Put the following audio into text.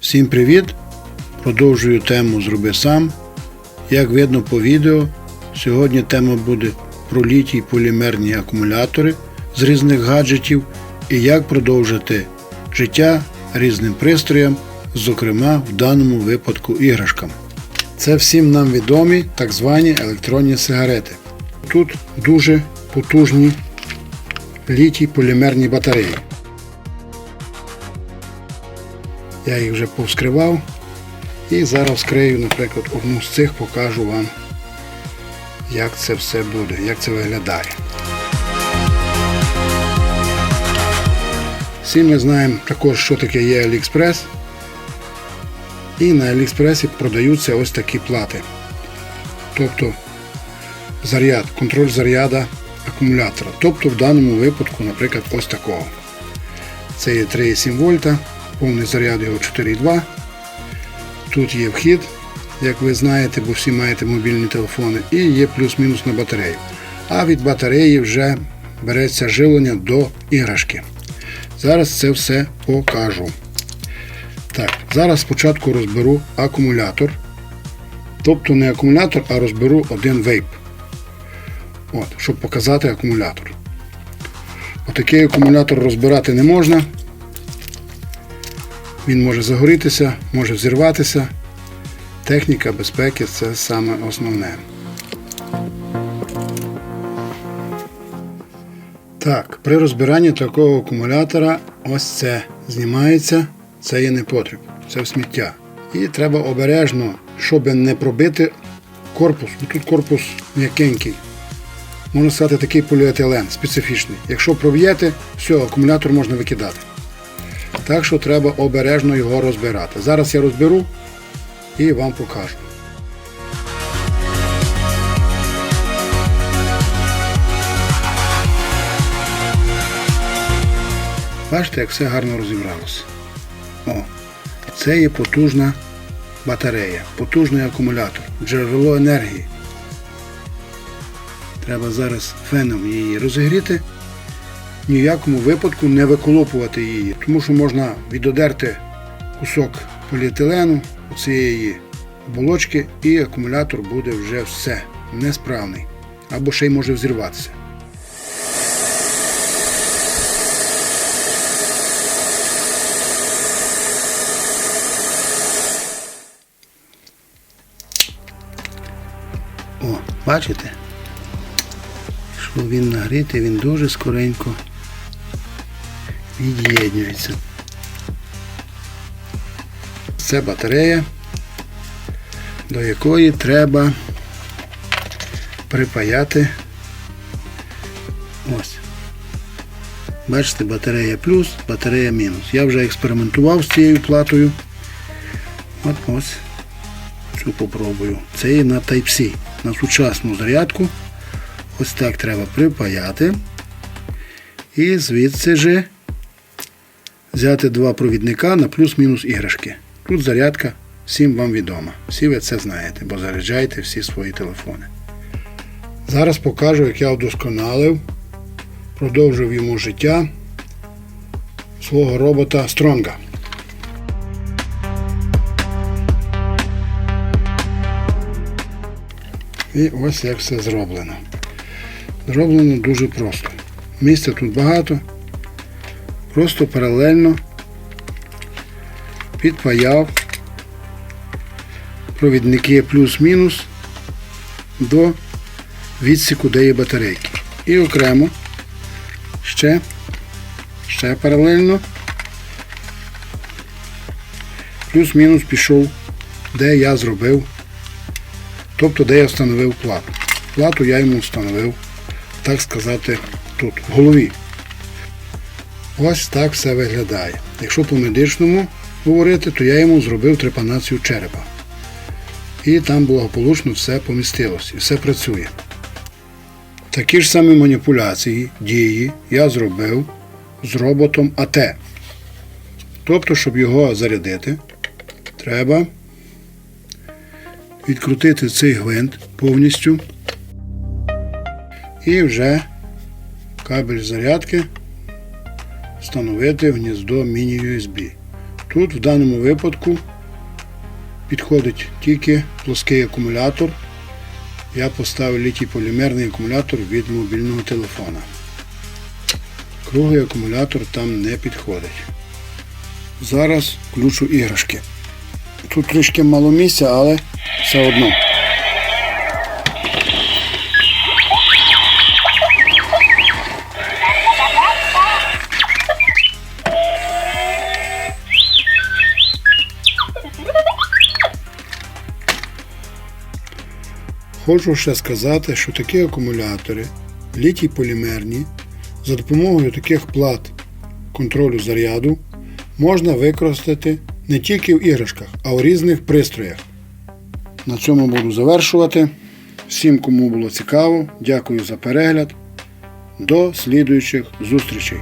Всім привіт! Продовжую тему Зроби сам. Як видно по відео, сьогодні тема буде про літій полімерні акумулятори з різних гаджетів і як продовжити життя різним пристроям, зокрема в даному випадку іграшкам. Це всім нам відомі так звані електронні сигарети. Тут дуже потужні літій полімерні батареї. Я їх вже повскривав. І зараз вскрию, наприклад, одну з цих, покажу вам, як це все буде, як це виглядає. Всі ми знаємо також, що таке є AliExpress. І на AliExpress продаються ось такі плати. Тобто заряд, контроль заряда акумулятора. Тобто в даному випадку, наприклад, ось такого. Це є 3,7 вольта, повний заряд його 4,2. Тут є вхід, як ви знаєте, бо всі маєте мобільні телефони, і є плюс-мінус на батарею. А від батареї вже береться живлення до іграшки. Зараз це все покажу. Так, зараз спочатку розберу акумулятор. Тобто не акумулятор, а розберу один вейп. От, щоб показати акумулятор. Отакий акумулятор розбирати не можна. Він може загорітися, може взірватися. Техніка безпеки це саме основне. Так, при розбиранні такого акумулятора ось це знімається, це є непотріб, це в сміття. І треба обережно, щоб не пробити корпус, бо тут корпус м'якенький. Можна сказати, такий поліетилен специфічний. Якщо проб'єте, все, акумулятор можна викидати. Так що треба обережно його розбирати. Зараз я розберу і вам покажу. Бачите, як все гарно розібралося. О, це є потужна батарея, потужний акумулятор, джерело енергії. Треба зараз феном її розігріти ні в якому випадку не виколопувати її, тому що можна відодерти кусок поліетилену цієї оболочки і акумулятор буде вже все несправний або ще й може взірватися. О, бачите? Що він нагрітий, він дуже скоренько від'єднюється. Це батарея, до якої треба припаяти ось. Бачите, батарея плюс, батарея мінус. Я вже експериментував з цією платою. От ось цю попробую. Це є на Type-C, на сучасну зарядку. Ось так треба припаяти. І звідси же взяти два провідника на плюс-мінус іграшки. Тут зарядка всім вам відома. Всі ви це знаєте, бо заряджаєте всі свої телефони. Зараз покажу, як я вдосконалив, продовжив йому життя свого робота Стронга. І ось як все зроблено. Зроблено дуже просто. Місця тут багато. Просто паралельно підпаяв провідники плюс-мінус до відсіку, де є батарейки. І окремо ще, ще паралельно плюс-мінус пішов, де я зробив, тобто де я встановив плату. Плату я йому встановив, так сказати, тут, в голові. Ось так все виглядає. Якщо по медичному говорити, то я йому зробив трепанацію черепа. І там благополучно все помістилось і все працює. Такі ж самі маніпуляції, дії я зробив з роботом АТ. Тобто, щоб його зарядити, треба відкрутити цей гвинт повністю і вже кабель зарядки встановити гніздо міні-USB. Тут в даному випадку підходить тільки плоский акумулятор. Я поставив літій полімерний акумулятор від мобільного телефона. Круглий акумулятор там не підходить. Зараз включу іграшки. Тут трішки мало місця, але все одно. Хочу ще сказати, що такі акумулятори, літій полімерні, за допомогою таких плат контролю заряду можна використати не тільки в іграшках, а у різних пристроях. На цьому буду завершувати. Всім, кому було цікаво, дякую за перегляд. До слідуючих зустрічей!